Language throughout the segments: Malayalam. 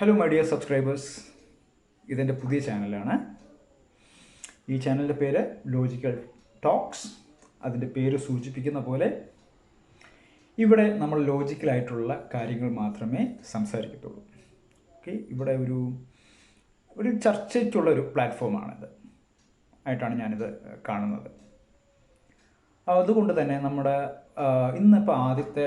ഹലോ മൈ ഡിയർ സബ്സ്ക്രൈബേഴ്സ് ഇതെന്റെ പുതിയ ചാനലാണ്. ഈ ചാനലിന്റെ പേര് ലോജിക്കൽ ടോക്സ് അതിന്റെ പേര് സൂചിപ്പിക്കുന്ന പോലെ ഇവിടെ നമ്മൾ ലോജിക്കലായിട്ടുള്ള കാര്യങ്ങൾ മാത്രമേ സംസാരിക്കത്തുള്ളൂ. ഓക്കെ ഇവിടെ ഒരു ഒരു ചർച്ചയ്ക്കുള്ള ഒരു പ്ലാറ്റ്ഫോമാണിത് ആയിട്ടാണ് ഞാനിത് കാണുന്നത്. അതുകൊണ്ട് തന്നെ നമ്മുടെ ഇന്നിപ്പോൾ ആദ്യത്തെ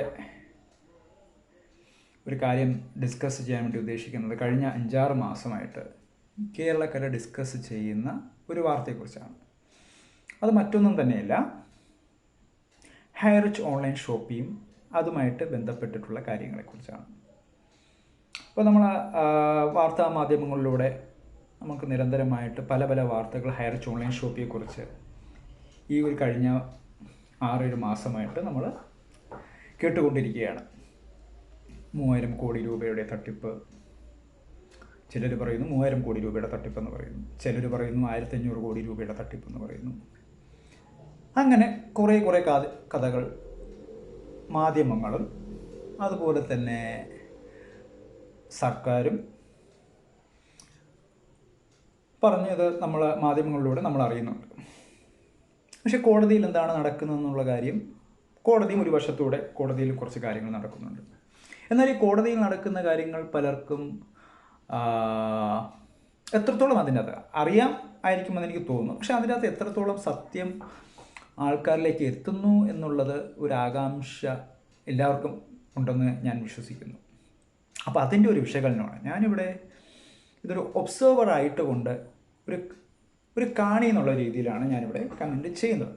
ഒരു കാര്യം ഡിസ്കസ് ചെയ്യാൻ വേണ്ടി ഉദ്ദേശിക്കുന്നത് കഴിഞ്ഞ അഞ്ചാറ് മാസമായിട്ട് കേരളക്കര ഡിസ്കസ് ചെയ്യുന്ന ഒരു വാർത്തയെക്കുറിച്ചാണ്. അത് മറ്റൊന്നും തന്നെയല്ല ഹയറിച്ച് ഓൺലൈൻ ഷോപ്പിംഗ് അതുമായിട്ട് ബന്ധപ്പെട്ടിട്ടുള്ള കാര്യങ്ങളെക്കുറിച്ചാണ്. അപ്പോൾ നമ്മൾ വാർത്താ മാധ്യമങ്ങളിലൂടെ നമുക്ക് നിരന്തരമായിട്ട് പല പല വാർത്തകൾ ഹയറിച്ച് ഓൺലൈൻ ഷോപ്പിയെക്കുറിച്ച് ഈ ഒരു കഴിഞ്ഞ ആറേഴ് മാസമായിട്ട് നമ്മൾ കേട്ടുകൊണ്ടിരിക്കുകയാണ്. മൂവായിരം കോടി രൂപയുടെ തട്ടിപ്പ്. ചിലർ പറയുന്നു മൂവായിരം കോടി രൂപയുടെ തട്ടിപ്പെന്ന് പറയുന്നു. ചിലർ പറയുന്നു ആയിരത്തഞ്ഞൂറ് കോടി രൂപയുടെ തട്ടിപ്പെന്ന് പറയുന്നു. അങ്ങനെ കുറേ കുറേ കഥ കഥകൾ മാധ്യമങ്ങളും അതുപോലെ തന്നെ സർക്കാരും പറഞ്ഞത് നമ്മൾ മാധ്യമങ്ങളിലൂടെ നമ്മൾ അറിയുന്നുണ്ട്. പക്ഷെ കോടതിയിൽ എന്താണ് നടക്കുന്നതെന്നുള്ള കാര്യം കോടതിയും ഒരു വശത്തൂടെ കോടതിയിൽ കുറച്ച് കാര്യങ്ങൾ നടക്കുന്നുണ്ട്. എന്നാൽ ഈ കോടതിയിൽ നടക്കുന്ന കാര്യങ്ങൾ പലർക്കും എത്രത്തോളം അതിനകത്ത് അറിയാം ആയിരിക്കുമെന്ന് എനിക്ക് തോന്നുന്നു. പക്ഷെ അതിനകത്ത് എത്രത്തോളം സത്യം ആൾക്കാരിലേക്ക് എത്തുന്നു എന്നുള്ളത് ഒരു ആകാംക്ഷ എല്ലാവർക്കും ഉണ്ടെന്ന് ഞാൻ വിശ്വസിക്കുന്നു. അപ്പോൾ അതിന്റെ ഒരു വിശകലനമാണ്. ഞാനിവിടെ ഇതൊരു ഒബ്സർവർ ആയിട്ട് കൊണ്ട് ഒരു ഒരു കാണി എന്നുള്ള രീതിയിലാണ് ഞാനിവിടെ കമന്റ് ചെയ്യുന്നത്.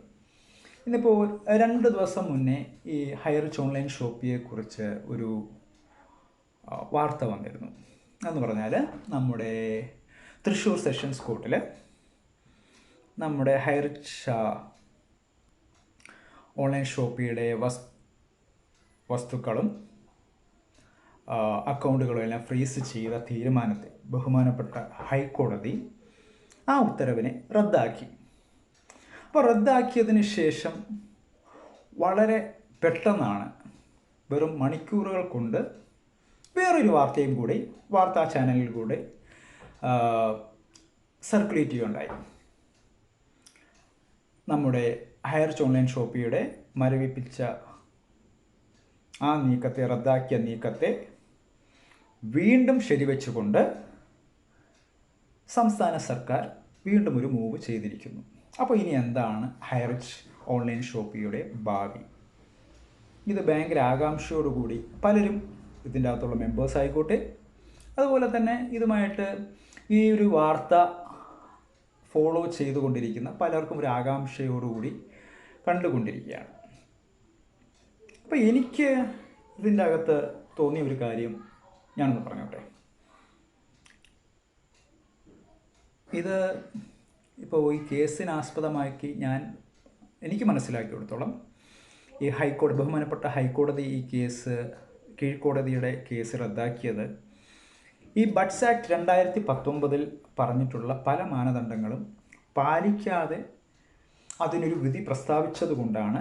ഇന്നിപ്പോൾ രണ്ട് ദിവസം മുന്നേ ഈ ഹയറിച്ച് ഓൺലൈൻ ഷോപ്പിയെക്കുറിച്ച് ഒരു വാർത്ത വന്നിരുന്നു. എന്ന് പറഞ്ഞാൽ നമ്മുടെ തൃശ്ശൂർ സെഷൻസ് കോർട്ടിൽ നമ്മുടെ ഹൈറിച്ച് ഓൺലൈൻ ഷോപ്പിയുടെ വസ് വസ്തുക്കളും അക്കൗണ്ടുകളും എല്ലാം ഫ്രീസ് ചെയ്ത തീരുമാനത്തെ ബഹുമാനപ്പെട്ട ഹൈക്കോടതി ആ ഉത്തരവിനെ റദ്ദാക്കി. അപ്പോൾ റദ്ദാക്കിയതിന് ശേഷം വളരെ പെട്ടെന്നാണ് വെറും മണിക്കൂറുകൾ കൊണ്ട് വേറൊരു വാർത്തയും കൂടി വാർത്താ ചാനലിൽ കൂടെ സർക്കുലേറ്റ് ചെയ്യുകയുണ്ടായി. നമ്മുടെ ഹയർ ഓൺലൈൻ ഷോപ്പിയുടെ മരവിപ്പിച്ച ആ നീക്കത്തെ റദ്ദാക്കിയ നീക്കത്തെ വീണ്ടും ശരിവെച്ചുകൊണ്ട് സംസ്ഥാന സർക്കാർ വീണ്ടും ഒരു മൂവ് ചെയ്തിരിക്കുന്നു. അപ്പോൾ ഇനി എന്താണ് ഹയർച്ച് ഓൺലൈൻ ഷോപ്പിയുടെ ഭാവി? ഇത് ഭയങ്കര ആകാംക്ഷയോടുകൂടി പലരും ഇതിന്റെ അകത്തുള്ള മെമ്പേഴ്സ് ആയിക്കോട്ടെ. അതുപോലെ തന്നെ ഇതുമായിട്ട് ഈ ഒരു വാർത്ത ഫോളോ ചെയ്തുകൊണ്ടിരിക്കുന്ന പലർക്കും ഒരു ആകാംക്ഷയോടുകൂടി കണ്ടുകൊണ്ടിരിക്കുകയാണ്. അപ്പോൾ എനിക്ക് ഇതിന്റെ അകത്ത് തോന്നിയ ഒരു കാര്യം ഞാനൊന്ന് പറഞ്ഞോട്ടെ. ഇത് ഇപ്പോൾ ഈ കേസിന് ആസ്പദമാക്കി ഞാൻ എനിക്ക് മനസ്സിലാക്കിയെടുത്തോളം ഈ ഹൈക്കോടതി ബഹുമാനപ്പെട്ട ഹൈക്കോടതി ഈ കേസ് കീഴ്ക്കോടതിയുടെ കേസ് റദ്ദാക്കിയത്. ഈ ബഡ്സ് ആക്ട് രണ്ടായിരത്തി പത്തൊമ്പതിൽ പറഞ്ഞിട്ടുള്ള പല മാനദണ്ഡങ്ങളും പാലിക്കാതെ അതിനൊരു വിധി പ്രസ്താവിച്ചതുകൊണ്ടാണ്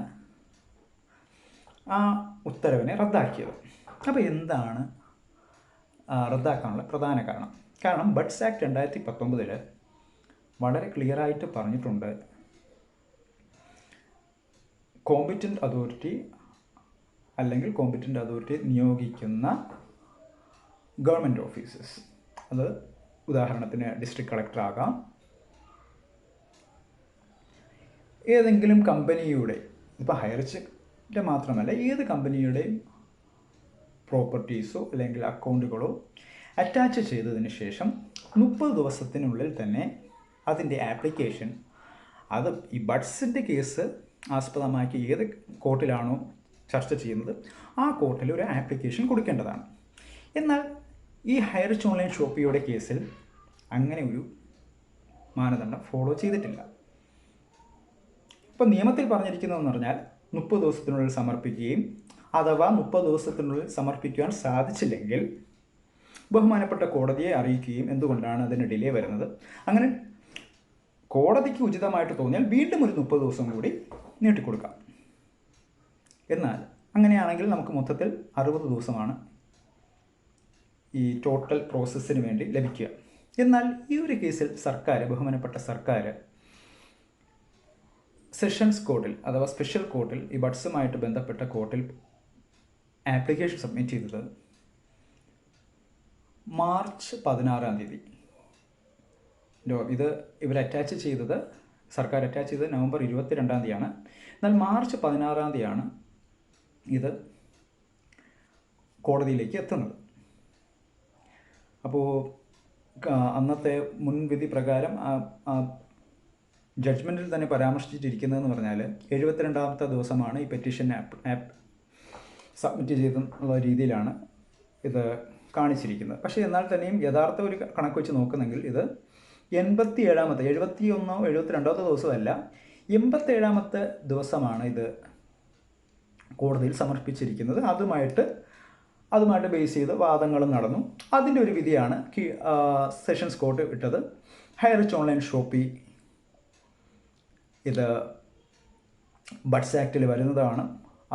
ആ ഉത്തരവിനെ റദ്ദാക്കിയത്. അപ്പോൾ എന്താണ് റദ്ദാക്കാനുള്ള പ്രധാന കാരണം? കാരണം ബഡ്സ് ആക്ട് രണ്ടായിരത്തി പത്തൊമ്പതിൽ വളരെ ക്ലിയറായിട്ട് പറഞ്ഞിട്ടുണ്ട് കോമ്പിറ്റന്റ് അതോറിറ്റി അല്ലെങ്കിൽ കോമ്പറ്റന്റ് അതോറിറ്റി നിയോഗിക്കുന്ന ഗവൺമെന്റ് ഓഫീസസ് അത് ഉദാഹരണത്തിന് ഡിസ്ട്രിക്ട് കളക്ടർ ആകാം. ഏതെങ്കിലും കമ്പനിയുടെ ഇപ്പോൾ ഹയർച്ചിന്റെ മാത്രമല്ല ഏത് കമ്പനിയുടെയും പ്രോപ്പർട്ടീസോ അല്ലെങ്കിൽ അക്കൗണ്ടുകളോ അറ്റാച്ച് ചെയ്തതിന് ശേഷം മുപ്പത് ദിവസത്തിനുള്ളിൽ തന്നെ അതിന്റെ ആപ്ലിക്കേഷൻ അത് ഈ ബഡ്സിന്റെ കേസ് ആസ്പദമാക്കി ഏത് കോർട്ടിലാണോ ചർച്ച ചെയ്യുന്നത് ആ കോർട്ടിൽ ഒരു ആപ്ലിക്കേഷൻ കൊടുക്കേണ്ടതാണ്. എന്നാൽ ഈ ഹയർ ഓൺലൈൻ ഷോപ്പിയുടെ കേസിൽ അങ്ങനെ ഒരു മാനദണ്ഡം ഫോളോ ചെയ്തിട്ടില്ല. ഇപ്പം നിയമത്തിൽ പറഞ്ഞിരിക്കുന്നതെന്ന് പറഞ്ഞാൽ മുപ്പത് ദിവസത്തിനുള്ളിൽ സമർപ്പിക്കുകയും അഥവാ മുപ്പത് ദിവസത്തിനുള്ളിൽ സമർപ്പിക്കുവാൻ സാധിച്ചില്ലെങ്കിൽ ബഹുമാനപ്പെട്ട കോടതിയെ അറിയിക്കുകയും എന്തുകൊണ്ടാണ് അതിന് ഡിലേ വരുന്നത്? അങ്ങനെ കോടതിക്ക് ഉചിതമായിട്ട് തോന്നിയാൽ വീണ്ടും ഒരു മുപ്പത് ദിവസം കൂടി നീട്ടിക്കൊടുക്കാം. എന്നാൽ അങ്ങനെയാണെങ്കിൽ നമുക്ക് മൊത്തത്തിൽ അറുപത് ദിവസമാണ് ഈ ടോട്ടൽ പ്രോസസ്സിന് വേണ്ടി ലഭിക്കുക. എന്നാൽ ഈ ഒരു കേസിൽ സർക്കാർ ബഹുമാനപ്പെട്ട സർക്കാർ സെഷൻസ് കോർട്ടിൽ അഥവാ സ്പെഷ്യൽ കോർട്ടിൽ ഈ ബഡ്സുമായിട്ട് ബന്ധപ്പെട്ട കോർട്ടിൽ ആപ്ലിക്കേഷൻ സബ്മിറ്റ് ചെയ്തത് മാർച്ച് പതിനാറാം തീയതി. ഇത് ഇവർ അറ്റാച്ച് ചെയ്തത് സർക്കാർ അറ്റാച്ച് ചെയ്തത് നവംബർ ഇരുപത്തി രണ്ടാം തീയതിയാണ്. എന്നാൽ മാർച്ച് പതിനാറാം തീയതിയാണ് ഇത് കോടതിയിലേക്ക് എത്തുന്നത്. അപ്പോൾ അന്നത്തെ മുൻവിധി പ്രകാരം ആ ജഡ്ജ്മെന്റിൽ തന്നെ പരാമർശിച്ചിരിക്കുന്നതെന്ന് പറഞ്ഞാൽ എഴുപത്തിരണ്ടാമത്തെ ദിവസമാണ് ഈ പെറ്റീഷൻ ആപ്പ് ആപ്പ് സബ്മിറ്റ് ചെയ്തെന്നുള്ള രീതിയിലാണ് ഇത് കാണിച്ചിരിക്കുന്നത്. പക്ഷേ എന്നാൽ തന്നെയും യഥാർത്ഥ ഒരു കണക്ക് വെച്ച് നോക്കുന്നെങ്കിൽ ഇത് എൺപത്തി ഏഴാമത്തെ എഴുപത്തി ഒന്നോ എഴുപത്തി രണ്ടാമത്തെ ദിവസമല്ല എൺപത്തേഴാമത്തെ ദിവസമാണ് ഇത് കോടതിയിൽ സമർപ്പിച്ചിരിക്കുന്നത്. അതുമായിട്ട് അതുമായിട്ട് ബേസ് ചെയ്ത് വാദങ്ങളും നടന്നു. അതിന്റെ ഒരു വിധിയാണ് സെഷൻസ് കോർട്ട് ഇട്ടത്. ഹൈറിച്ച് ഓൺലൈൻ ഷോപ്പി ഇത് ബഡ്സ് ആക്റ്റിൽ വരുന്നതാണ്.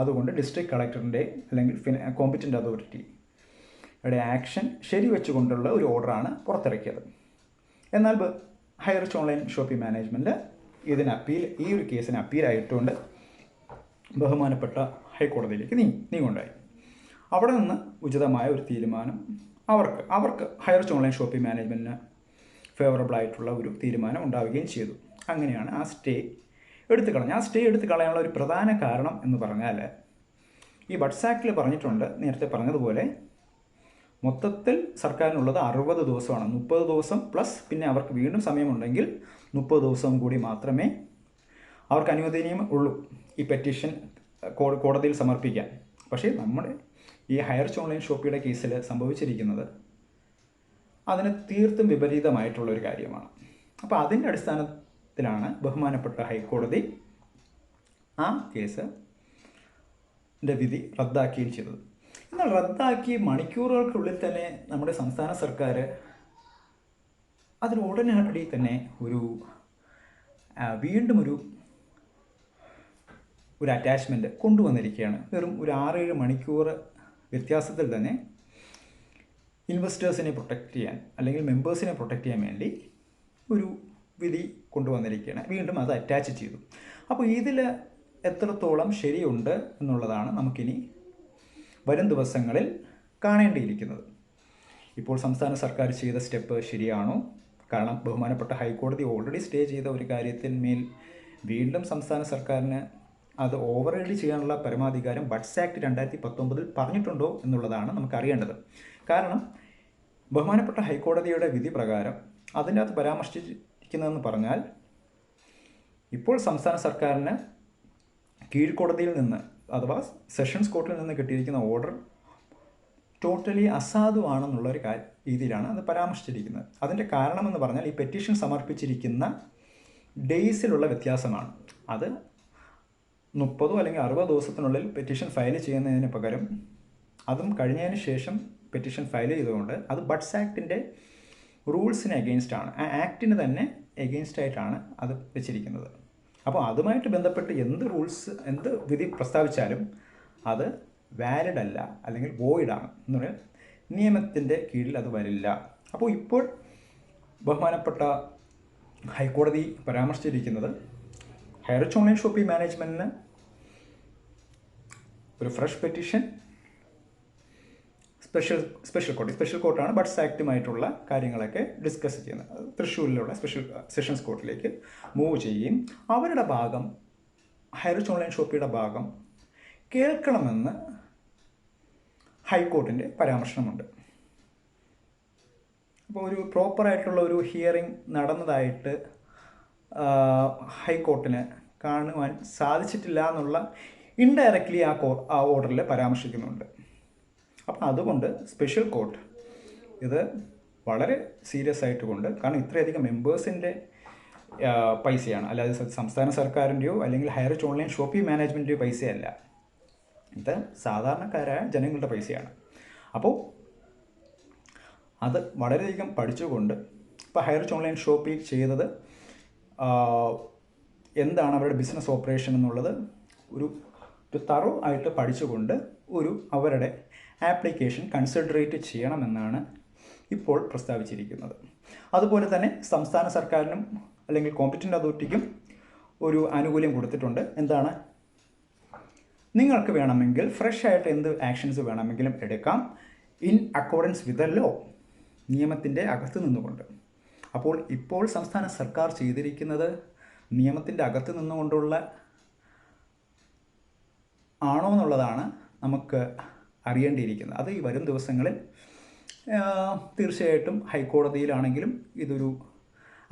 അതുകൊണ്ട് ഡിസ്ട്രിക്ട് കളക്ടറിന്റെ അല്ലെങ്കിൽ ഫിന കോമ്പറ്റന്റ് അതോറിറ്റി യുടെ ആക്ഷൻ ശരിവെച്ചുകൊണ്ടുള്ള ഒരു ഓർഡറാണ് പുറത്തിറക്കിയത്. എന്നാൽ ഹൈറിച്ച് ഓൺലൈൻ ഷോപ്പി മാനേജ്മെന്റ് ഇതിന് അപ്പീൽ ഈ ഒരു കേസിന് അപ്പീലായിട്ടുണ്ട് ബഹുമാനപ്പെട്ട ഹൈക്കോടതിയിലേക്ക് നീ നീങ്ങുണ്ടായി. അവിടെ നിന്ന് ഉചിതമായ ഒരു തീരുമാനം അവർക്ക് അവർക്ക് ഹയർ ഓൺലൈൻ ഷോപ്പിംഗ് മാനേജ്മെന്റിന് ഫേവറബിൾ ആയിട്ടുള്ള ഒരു തീരുമാനം ഉണ്ടാവുകയും ചെയ്തു. അങ്ങനെയാണ് ആ സ്റ്റേ എടുത്തു കളഞ്ഞ ആ സ്റ്റേ എടുത്തു കളയാനുള്ള ഒരു പ്രധാന കാരണം എന്ന് പറഞ്ഞാൽ ഈ ആക്റ്റിൽ പറഞ്ഞിട്ടുണ്ട് നേരത്തെ പറഞ്ഞതുപോലെ മൊത്തത്തിൽ സർക്കാരിനുള്ളത് അറുപത് ദിവസമാണ്. മുപ്പത് ദിവസം പ്ലസ് പിന്നെ അവർക്ക് വീണ്ടും സമയമുണ്ടെങ്കിൽ മുപ്പത് ദിവസം കൂടി മാത്രമേ അവർക്ക് അനുവദനീയം ഉള്ളൂ. ഈ പെറ്റീഷൻ കോടതിയിൽ സമർപ്പിക്കാം. പക്ഷേ നമ്മുടെ ഈ ഹയർ ഓൺലൈൻ ഷോപ്പിയുടെ കേസിൽ സംഭവിച്ചിരിക്കുന്നത് അതിന് തീർത്തും വിപരീതമായിട്ടുള്ളൊരു കാര്യമാണ്. അപ്പോൾ അതിന്റെ അടിസ്ഥാനത്തിലാണ് ബഹുമാനപ്പെട്ട ഹൈക്കോടതി ആ കേസ് വിധി റദ്ദാക്കുകയും ചെയ്തത്. എന്നാൽ റദ്ദാക്കി മണിക്കൂറുകൾക്കുള്ളിൽ തന്നെ നമ്മുടെ സംസ്ഥാന സർക്കാർ അതിന് ഉടനടി തന്നെ ഒരു വീണ്ടും ഒരു ഒരു അറ്റാച്ച്മെന്റ് കൊണ്ടുവന്നിരിക്കുകയാണ്. വെറും ഒരു ആറേഴ് മണിക്കൂർ വ്യത്യാസത്തിൽ തന്നെ ഇൻവെസ്റ്റേഴ്സിനെ പ്രൊട്ടക്റ്റ് ചെയ്യാൻ അല്ലെങ്കിൽ മെമ്പേഴ്സിനെ പ്രൊട്ടക്റ്റ് ചെയ്യാൻ വേണ്ടി ഒരു വിധി കൊണ്ടുവന്നിരിക്കുകയാണ്. വീണ്ടും അത് അറ്റാച്ച് ചെയ്തു. അപ്പോൾ ഇതിൽ എത്രത്തോളം ശരിയുണ്ട് എന്നുള്ളതാണ് നമുക്കിനി വരും ദിവസങ്ങളിൽ കാണേണ്ടിയിരിക്കുന്നത്. ഇപ്പോൾ സംസ്ഥാന സർക്കാർ ചെയ്ത സ്റ്റെപ്പ് ശരിയാണോ? കാരണം ബഹുമാനപ്പെട്ട ഹൈക്കോടതി ഓൾറെഡി സ്റ്റേ ചെയ്ത ഒരു കാര്യത്തിന്മേൽ വീണ്ടും സംസ്ഥാന സർക്കാരിന് അത് ഓവർ റൈഡ് ചെയ്യാനുള്ള പരമാധികാരം ബഡ്സ് ആക്ട് രണ്ടായിരത്തി പത്തൊമ്പതിൽ പറഞ്ഞിട്ടുണ്ടോ എന്നുള്ളതാണ് നമുക്കറിയേണ്ടത് കാരണം ബഹുമാനപ്പെട്ട ഹൈക്കോടതിയുടെ വിധി പ്രകാരം അതിന്റെ അകത്ത് പരാമർശിച്ചിരിക്കുന്നതെന്ന് പറഞ്ഞാൽ ഇപ്പോൾ സംസ്ഥാന സർക്കാരിന് കീഴ്ക്കോടതിയിൽ നിന്ന് അഥവാ സെഷൻസ് കോർട്ടിൽ നിന്ന് കിട്ടിയിരിക്കുന്ന ഓർഡർ ടോട്ടലി അസാധുവാണെന്നുള്ള ഒരു രീതിയിലാണ് അത് പരാമർശിച്ചിരിക്കുന്നത്. അതിന്റെ കാരണമെന്ന് പറഞ്ഞാൽ ഈ പെറ്റീഷൻ സമർപ്പിച്ചിരിക്കുന്ന ഡേയ്സിലുള്ള വ്യത്യാസമാണ്. അത് മുപ്പതോ അല്ലെങ്കിൽ അറുപത് ദിവസത്തിനുള്ളിൽ പെറ്റീഷൻ ഫയൽ ചെയ്യുന്നതിന് പകരം അതും കഴിഞ്ഞതിന് ശേഷം പെറ്റീഷൻ ഫയൽ ചെയ്തുകൊണ്ട് അത് ബഡ്സ് ആക്ടിന്റെ റൂൾസിന് എഗെയിൻസ്റ്റ് ആണ്. ആ ആക്ടിന് തന്നെ എഗെയിൻസ്റ്റ് ആയിട്ടാണ് അത് വെച്ചിരിക്കുന്നത്. അപ്പോൾ അതുമായിട്ട് ബന്ധപ്പെട്ട് എന്ത് റൂൾസ് എന്ത് വിധി പ്രസ്താവിച്ചാലും അത് വാലിഡ് അല്ല അല്ലെങ്കിൽ വോയിഡ് ആണ് എന്ന് പറഞ്ഞാൽ നിയമത്തിന്റെ കീഴിൽ അത് വരില്ല. അപ്പോൾ ഇപ്പോൾ ബഹുമാനപ്പെട്ട ഹൈക്കോടതി പരാമർശിച്ചിരിക്കുന്നത് ഹൈറിച്ച് ഓൺലൈൻ ഷോപ്പിംഗ് മാനേജ്മെന്റിന് ഒരു fresh petition special special court special കോർട്ടാണ് ബട്ട്സ് ആക്റ്റുമായിട്ടുള്ള കാര്യങ്ങളൊക്കെ ഡിസ്കസ് ചെയ്യുന്നത്. തൃശ്ശൂരിലുള്ള സ്പെഷ്യൽ സെഷൻസ് കോർട്ടിലേക്ക് മൂവ് ചെയ്യുകയും അവരുടെ ഭാഗം ഹൈറിച്ച് ഓൺലൈൻ ഷോപ്പിയുടെ ഭാഗം കേൾക്കണമെന്ന് ഹൈക്കോർട്ടിന്റെ പരാമർശനമുണ്ട് അപ്പോൾ ഒരു പ്രോപ്പറായിട്ടുള്ള ഒരു ഹിയറിംഗ് നടന്നതായിട്ട് ആ, ഹൈക്കോർട്ടിന് കാണുവാൻ സാധിച്ചിട്ടില്ല എന്നുള്ള ഇൻഡയറക്റ്റ്ലി ആ കോ ആ ഓർഡറിൽ പരാമർശിക്കുന്നുണ്ട്. അപ്പം അതുകൊണ്ട് സ്പെഷ്യൽ കോർട്ട് ഇത് വളരെ സീരിയസ് ആയിട്ട് കൊണ്ട് കാരണം ഇത്രയധികം മെമ്പേഴ്സിന്റെ പൈസയാണ്. അല്ലാതെ സംസ്ഥാന സർക്കാരിന്റെയോ അല്ലെങ്കിൽ ഹയർ ഓൺലൈൻ ഷോപ്പിംഗ് മാനേജ്മെന്റിന്റെയോ പൈസയല്ല. ഇത് സാധാരണക്കാരായ ജനങ്ങളുടെ പൈസയാണ്. അപ്പോൾ അത് വളരെയധികം പഠിച്ചുകൊണ്ട് ഇപ്പോൾ ഹയർ ഓൺലൈൻ ഷോപ്പിംഗ് ചെയ്തത് എന്താണ് അവരുടെ ബിസിനസ് ഓപ്പറേഷൻ എന്നുള്ളത് ഒരു തറോ ആയിട്ട് പഠിച്ചുകൊണ്ട് ഒരു അവരുടെ ആപ്ലിക്കേഷൻ കൺസിഡറേറ്റ് ചെയ്യണമെന്നാണ് ഇപ്പോൾ പ്രസ്താവിച്ചിരിക്കുന്നത്. അതുപോലെ തന്നെ സംസ്ഥാന സർക്കാരിനും അല്ലെങ്കിൽ കോമ്പറ്റന്റ് അതോറിറ്റിക്കും ഒരു ആനുകൂല്യം കൊടുത്തിട്ടുണ്ട്. എന്താണ്? നിങ്ങൾക്ക് വേണമെങ്കിൽ ഫ്രഷ് ആയിട്ട് എന്ത് ആക്ഷൻസ് വേണമെങ്കിലും എടുക്കാം. In accordance with the law നിയമത്തിന്റെ അകത്ത് നിന്നുകൊണ്ട്. അപ്പോൾ ഇപ്പോൾ സംസ്ഥാന സർക്കാർ ചെയ്തിരിക്കുന്നത് നിയമത്തിന്റെ അകത്ത് നിന്നുകൊണ്ടുള്ള ആണോ എന്നുള്ളതാണ് നമുക്ക് അറിയേണ്ടിയിരിക്കുന്നത്. അത് ഈ വരും ദിവസങ്ങളിൽ തീർച്ചയായിട്ടും ഹൈക്കോടതിയിലാണെങ്കിലും ഇതൊരു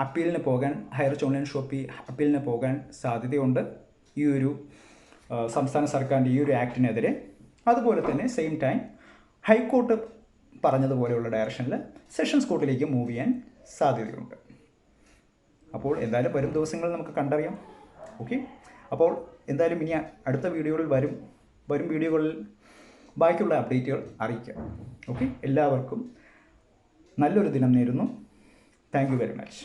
അപ്പീലിന് പോകാൻ ഹയർ ഓൺലൈൻ ഷോപ്പി അപ്പീലിന് പോകാൻ സാധ്യതയുണ്ട്. ഈ ഒരു സംസ്ഥാന സർക്കാരിന്റെ ഈ ഒരു ആക്ടിനെതിരെ. അതുപോലെ തന്നെ സെയിം ടൈം ഹൈക്കോർട്ട് പറഞ്ഞതുപോലെയുള്ള ഡയറക്ഷനിൽ സെഷൻസ് കോർട്ടിലേക്ക് മൂവ് ചെയ്യാൻ സാധ്യതയുണ്ട്. അപ്പോൾ എന്തായാലും വരും ദിവസങ്ങൾ നമുക്ക് കണ്ടറിയാം. ഓക്കെ അപ്പോൾ എന്തായാലും ഇനി അടുത്ത വീഡിയോകളിൽ വരും. വരും വീഡിയോകളിൽ ബാക്കിയുള്ള അപ്ഡേറ്റുകൾ അറിയിക്കാം. ഓക്കെ എല്ലാവർക്കും നല്ലൊരു ദിനം നേരുന്നു. Thank very much